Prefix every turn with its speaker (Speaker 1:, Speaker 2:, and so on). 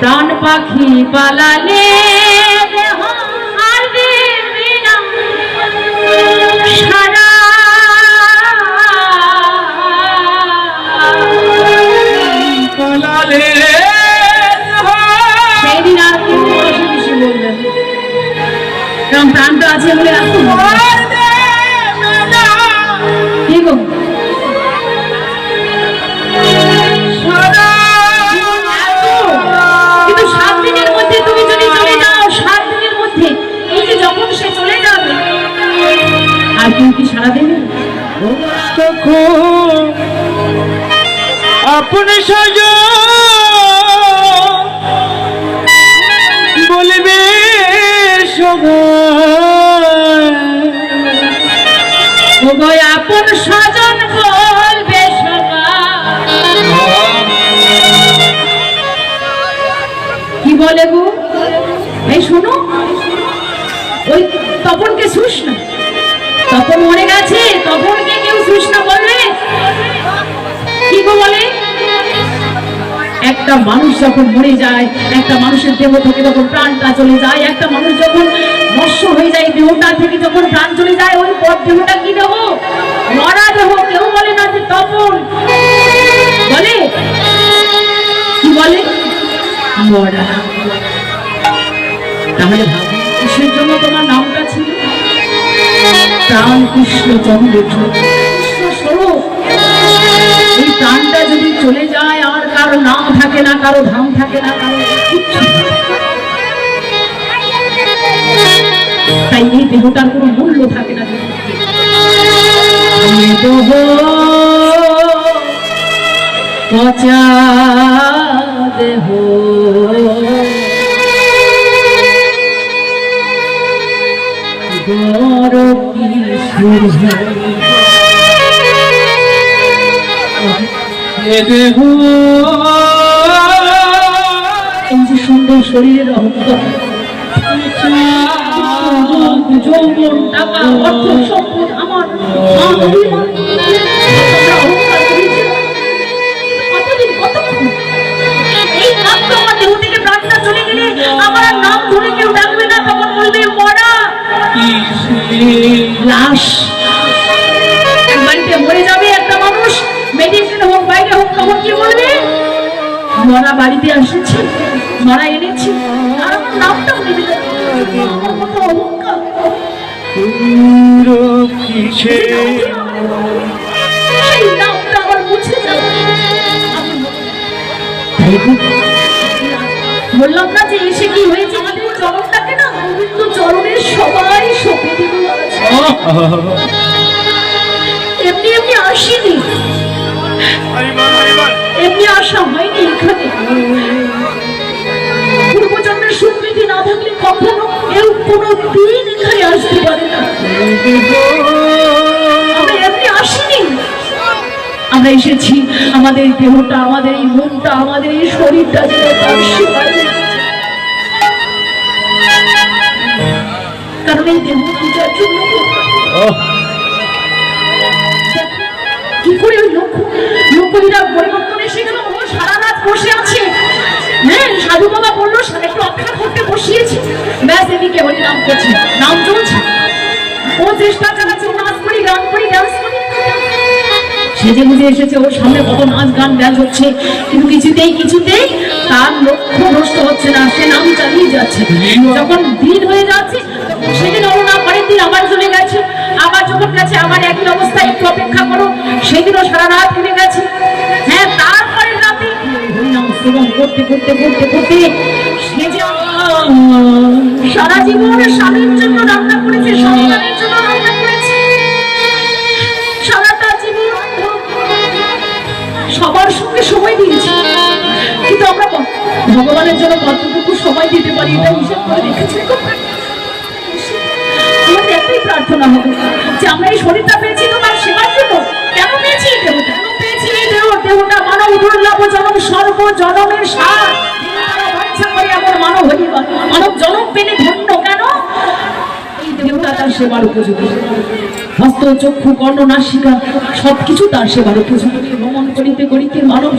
Speaker 1: প্রাণ পাখি পালালে প্রাণটা আছে বলে কি গো? কি সারা দেবে?
Speaker 2: আপনি সাজ। বলবে সবাই।
Speaker 1: ওগো আপন তপন মরে গেছে তপনকে কেউ শুস না বলবে? কি গো বলে? একটা মানুষ যখন মরে যায়, একটা মানুষের দেহ থেকে যখন প্রাণটা চলে যায়, একটা মানুষ যখন নষ্ট হয়ে যায়, দেহটা থেকে যখন প্রাণ চলে যায়, ওই পর দেহটা কি দেহ? মরা দেহ, কেউ বলে না যে তপন। বলে? কি বলে? মরা তাহলে কিসের জন্য তোমার নামটা ছিল? প্রাণ কৃষ্ণ চন্দ্র এই প্রাণটা যদি চলে যায়, আর কারও নাম থাকে না, কারও ধাম থাকে না, কারও। তাই এই দেহটার কোনো মূল্য থাকে না পচা দেহ। যে সুন্দর শরীরের অহংকার। যৌবন টাকা অর্থ সম্পদ আমার। মরা বাড়িতে এসেছে মরা এনেছে। আর আমার নামটাও নেবে অহংকার। বললাম না যে এসে কি হয়েছে? আমাদের চরণটাকে না গোবিন্দ চরণের সবাই সপে দিল এমনি এমনি আসিনি। এমনি আসা হয়নি। পূর্বজন্মের স্বীকৃতি না থাকলে কখনো কেউ কোনো দিন এখানে আসতে পারে না। আমরা এমনি আসিনি। আমরা এসেছি আমাদের দেহটা আমাদের এই মনটা আমাদের এই শরীরটা যেন তার কারণ এই দেহ পূজার জন্য কি করে ওই লোক ও সারা রাত বসে আছে। হ্যাঁ সাধু বাবা বলল একটু অপেক্ষা করতে বসিয়েছি। ব্যাস, এদিকে করছে, নাম চলছে। ও চেষ্টা চালাচ্ছে, ও নাচ করি, গান করি ডান্স করি। সেজে গুজে এসেছে, ওর সামনে কত নাচ, গান ডান্স হচ্ছে। কিন্তু কিছুতেই কিছুতেই তার লক্ষ্য নষ্ট হচ্ছে না, সে নাম চালিয়ে যাচ্ছে। যখন দিন হয়ে যাচ্ছে সেদিন ওর না পরের দিন আবার চলে গেছে। আবার যখন গেছে আবার একই অবস্থায় একটু অপেক্ষা করো। সেদিনও সারা রাত করতে করতে করতে সে যে সারা জীবন স্বামীর জন্য রান্না করেছে, সন্তানের জন্য রান্না করেছে। সারাটা জীবন সবার সঙ্গে সময় দিয়েছি। কিন্তু আমরা ভগবানের জন্য কতটুকু সময় দিতে পারি, এটা হিসাব করে রেখেছি আমাদের একটাই প্রার্থনা হবে যে আমরা এই শরীরটা পেয়েছি জনমের সার মানব হইবা মানব জনম পেলে ধন্য কেন? এই দেহটা তার সেবার উপযোগী। হস্ত, চক্ষু, কর্ণ, নাসিকা, সবকিছু তার সেবার উপযোগী। ভ্রমণ করিতে করিতে মানব